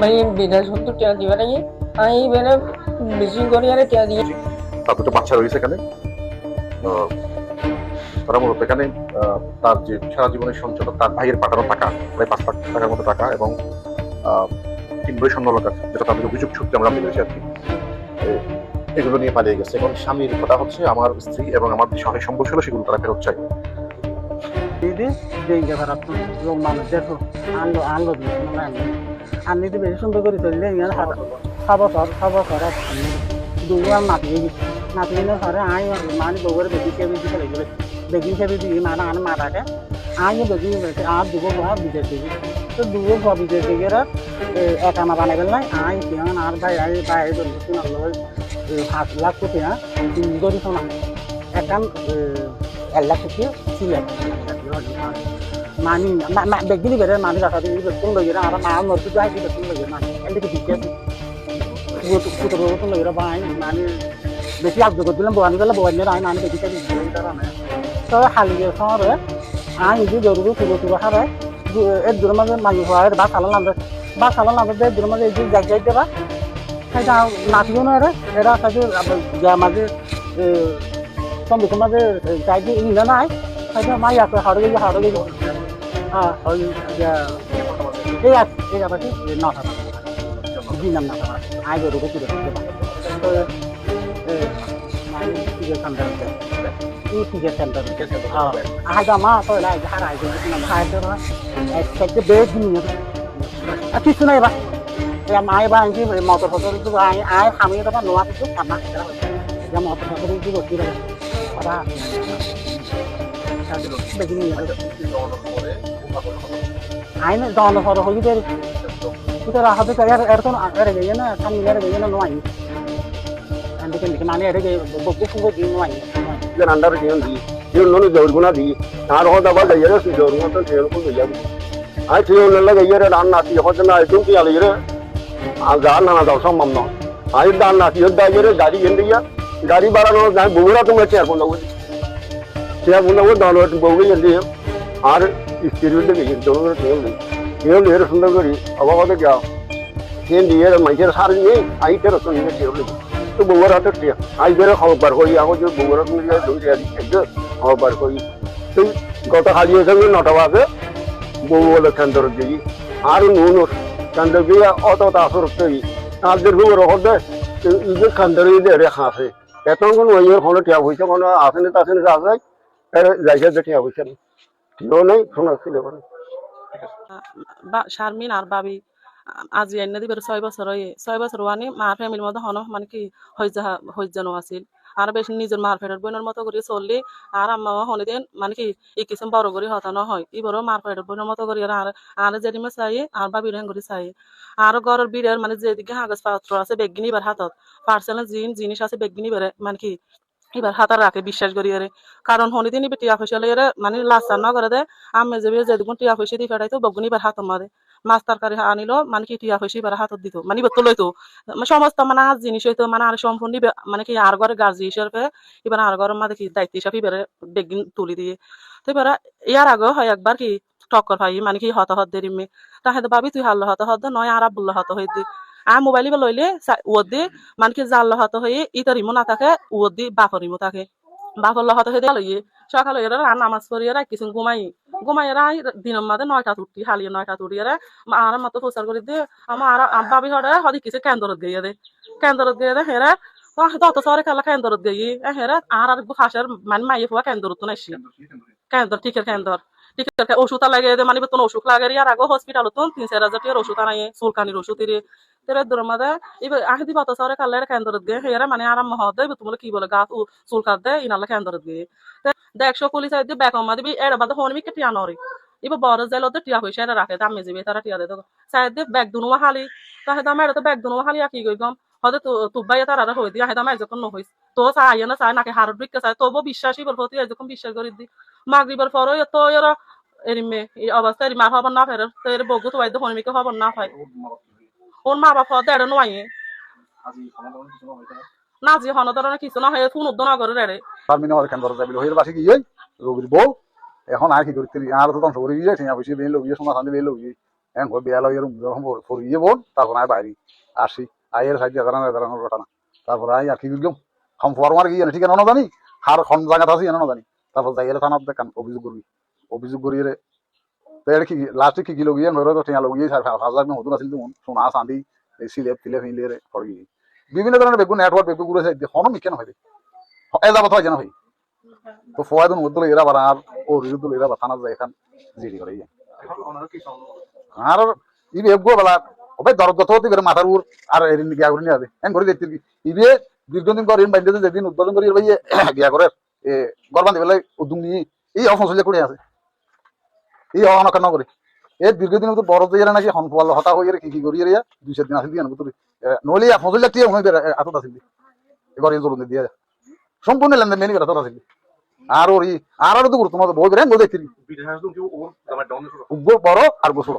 ভাই বিঘা সত্তর টাকা দিবার আগে আমি এবারে বেশি করি আর টাকা দিয়ে তারপরে তো বাচ্চা রয়েছে এখানে। তারা মূলত এখানে তার যে সারা জীবনের সঞ্চয় তার ভাইয়ের পাঠানো টাকা প্রায় পাঁচ লাখ টাকার মতো টাকা এবং তিনবই স্বর্ণ লঙ্কার যেটা তাদের অভিযোগ সূত্রে আমরা মিলেছি আর কি। এগুলো নিয়ে পালিয়ে গেছে। এবং স্বামীর কথা হচ্ছে আমার স্ত্রী এবং আমার যে সহায় সম্পর্ক ছিল সেগুলো তারা ফেরত চাই দিদি দেখে ফেরাত মানুষ মানে আনি দিবে সুন্দর করে চললে ইয়ার খাব সর খাব সর দুয়ার নাতি নাতি না সরে আই মানে বগরে বেশি কে বেশি চলে। গেলে বেশি কে বেশি মানে আনে মারাকে আই বেশি বেশি আর দুগো গা বিদেশ দিবি তো দুগো গা বিদেশ দিকে এক আনা বানাই পেলাই আই কিমান আর ভাই, আই ভাই শুনার সাত লাখ কোটি হ্যাঁ? তিন গরি শোনা একান এক লাখ কোটি ছিলেন mani ma ma begini bere mani kata di betul lagi na ara mahal ngerti tuh aja betul lagi na ini kedikit gue tuh tuh terus tuh lagi na bahan mani besi aku juga bilang bawa nih lah bawa nih lah mani kedikit di sini cara na so hal ini sore ah ini jauh dulu tuh tuh hara eh dulu mah mani bawa bahas salah lantai bahas salah lantai deh dulu mah itu jaga jaga bah saya tahu nasi mana ada ada saja jam aja eh sambil kemana jaga ini mana saya tahu হ্যাঁ ওই এই আছে এই আছে নটা দুই নাম নটা আই গরু গরু তো কিছু নাই বা ya mai ba ini motor motor itu ai ai kami itu kan nuat itu karena ya motor motor itu ఆయన దానిలో సార్ ಹೋಗಿದ್ದೇರಿ ಸರ್ ಅದಕ್ಕೆ ಯಾರು ಎಡ್ತಾನ ಎಡಗೆ ಏನ ಕಮ್ಮಿಗೆ ಎಡಗೆ ಏನೋ ನೋಯಿ అందుకే మీకు నాన్న ఎడగే బొగ్గేసుకుందో జీవనం అయ్యి ఇక్కడ అందరూ జీవనం దిగి జీవనంలో జరుగుతున్నది నా రోజు వాళ్ళు అయ్యారో జరుగుతుంటే చేరుకుంటూ అయ్యాము ఆ జీవనంలో అయ్యారు నాన్న నాకు ఎవరు నా ఎటువంటి వాళ్ళు అయ్యారు ఆ దాన్ని నాకు అవసరం మమ్మల్ని అది దాన్ని నాకు యుద్ధ అయ్యారు గడి ఎందుయ్యా గడి బరాలో నాకు భూమిలోకి వచ్చి చేరుకుందా చేరుకుందా దాని బొగ్గు ఎందుకు ఆరు ಗಾಡಿ ಎಂದಿಯ ಗಾಡಿ ಬಾರನೋ ನಾನು ಬೋಗರ ತುಂಬ ಸೇರ್ಕೊಂಡು ಹೋಗಿ ಸೇರ್ಕೊಂಡು ಹೋಗಿ ನಾನು ಒಟ್ಟು ಬೋಗಿ ಎಂದಿ ಆರು ಇಷ್ಟಿರುವುದು ಗಯ್ಯ ಜೋರ್ಗುಣ ಹೇಳಿ ಹೇಳಿ ಏರು ಸುಂದರ ಗರಿ ಅವಾಗ ಗ್ಯಾ ಏನು ಏರ ಮೈಸೂರು ಸಾರಿಗೆ ಐತರ ಸುಂದರ ಹೇಳಿ তো বগুড়া হাতে টিয়া আজ বেরো খবর বার করি এখন যে বগুড়া তুমি যে দুই আদি একটু খবর বার করি তুই গত হাজিয়ে সঙ্গে নটা বাজে বউ বলে কেন্দ্র দিই আর নুন কেন্দ্র দিয়ে অত আসর তৈরি তাদের খুব রকম দেয় এই যে কেন্দ্র দিয়ে রে হাসে এত কোন ওই কোনো টিয়া হয়েছে কোনো আসেনি তাসেনি আসে যাইছে যে টিয়া হয়েছে ঠিকও মানে বা- শারমিন আর বাবি এনে দিবার ছয় বছর ছয় বছর ফ্যামিলির মধ্যে হন মানে কি হইজানো আছিল। আর বেশি নিজের মার ফেরের বোনের মতো করে চললি, আর আম্মা হনে দিন মানে কি ই কিছু বড় করে হতানো হয়। ই বড় মার বোনের মতো করে আর আর যেদিমে চাই আর বাবির হেন করে চাই আর ঘরের বিড়ের মানে যেদিকে কাগজ পত্র আছে, বেগিনি বার হাতত। পার্সেনাল জিন, জিনিস আছে, বেগিনি বেড়ে মানে কি এবার হাতার রাখে বিশ্বাস করি আরে। কারণ হনি দিন টিয়া পয়সা লইয়ারে মানে লাস্টার না করে দে। আমি যে টিয়া পয়সা দিয়ে ফেরাইতো বগুনি বার হাত মারে। মাছ তরকারি আনিল মানে কি টিয়া পয়সা এবার হাতত দিত? মানে এবার তো লইতো মানে সমস্ত মানে আর জিনিস হইতো মানে আর সম্পূর্ণ মানে কি আর ঘরে গাছ হিসাবে এবার আর ঘরের মাঝে কি দায়িত্ব হিসাবে এবারে বেগিন তুলি দিয়ে। তো এবার ইয়ার আগে হয় একবার কি, টক্কর ভাই মানে কি হত হত দেরি মে তাহলে ভাবি, তুই হাল্লো হত হত নয় আর আব্বুল্লো হত দি। আর মোবাইল বা লইলে ও দি মানে কি জাল্লো হত হয়ে ইতার ইমো না থাকে ও দি বাপর ইমো থাকে। বাপর হত হয়ে লইয়ে সকালে এরা আর নামাজ পড়িয়ে রাখ কিছু ঘুমাই। ঘুমাই এরা দিনের মাঝে নয়টা তুটি হালিয়ে নয়টা তুটি এরা আর মতো প্রচার করে দিয়ে আমার আর বাবি হরে হদি কিছু কেন্দ্রত গিয়ে দে কেন্দ্রত গিয়ে দে হেরা তত সরে খেলা কেন্দ্রত গিয়ে হেরা আর আর ফাঁসের মানে মাইয়ে ফুয়া কেন্দ্রত নাইছি। কেন্দ্র টিকের কেন্দ্র টিকের ওষুধ লাগে মানে বেতন ওষুধ লাগে আর আগে হসপিটাল তো তিন চার হাজার টাকার ওষুধ আনাই চুলকানির ওষুধ এর তেরে দূর মাঝে এবার আহি বাত সরে খালে কেন্দ্রত গিয়ে হেরা মানে আরাম মহ দেয় তুমি কি বলে গাছ চুলকাত দেয় ইনালে কেন্দ্রত গিয়ে দেখশো পুলিশ আইদি ব্যাক মা দিবি এর বাদে ফোন মিকে টিয়া নরি ইবা বড় জেল ওদের টিয়া হইছে এরা রাখে দামে যাবে তারা টিয়া দে সাইড দে ব্যাগ দুনো হালি তাহে দাম এর তো ব্যাগ দুনো হালি কি গম হদে তো তুবাই তারা আর হই দিয়া হেদাম যখন নহইস তো চাই না নাকি হারত বিকে চাই। তবু বিশ্বাসই বল প্রতি যখন বিশ্বাস করি দি। মাগরিবার পর তো এরা এই অবস্থা খবর না তো এর খবর না হয়। ওর মা বাপ হদে এর নয় না যে হন ধরনের কিছু না হয় ফোন উদ্দ না করে রে আমাদের কেন দরজা বিল বাসে গিয়ে রোগীর বউ এখন আর কি করতে আর তো তখন সবরে গিয়ে ঠিয়া বসে সামনে বেল লগিয়ে হ্যাঁ ঘর বিয়া লইয়ের যখন ফরিয়ে বোন তারপর আমি বাইরে আসি আইয়ের সাইডে দাঁড়ানো দাঁড়ানোর ঘটনা। তারপর আই আর কি গেলাম খাম ফরমার গিয়ে ঠিক না জানি হার খন জায়গা আছে এনে জানি তারপর যাই এলে থানার দেখান অভিযোগ করবি অভিযোগ করিয়ে এটা কি লাস্টে কি কিলো গিয়ে ঘরে তো টিয়া লগিয়ে হাজার মধুর আছিল তো সোনা চাঁদি সিলেপ তিলেপ হিলে রে ফরি বিভিন্ন ধরনের বেগুন নেটওয়ার্ক বেগুনগুলো হনো মিকেন হয় এ যাবত হয় জানা ভাই তো ফয়াদুন মধ্যে এরা বার আর ও রিজুদুল এরা বা থানা যায় এখান জিডি করে আর ইবে এগো বেলা ওবে দরগত হতে বের মাথার উর আর এরিন গিয়া করে নিয়ে এন করে দেখতে ইবে দীর্ঘদিন করে ইন বাইন্দে যেদিন উদ্বোধন করি ভাই গিয়া করে এ গরবান দিবে উদ্যম নিয়ে এই অফসলে করে আছে। এই অন কেন করে। এ দীর্ঘদিন তো বড় দিয়ে নাকি হন ফল হতা হয়ে কি কি করি রে দুই চার দিন আসিল দিয়ে নতুন নলি ফসলে টিয়ে মনে বের আতত আসিল এবারে জরুরি দিয়ে সম্পূর্ণ লেনদেন মেনি বের আতত আসিল আর ওর আর আর তো গুরুত্ব বহুত আমার ডাউন বড় আর গোসড়।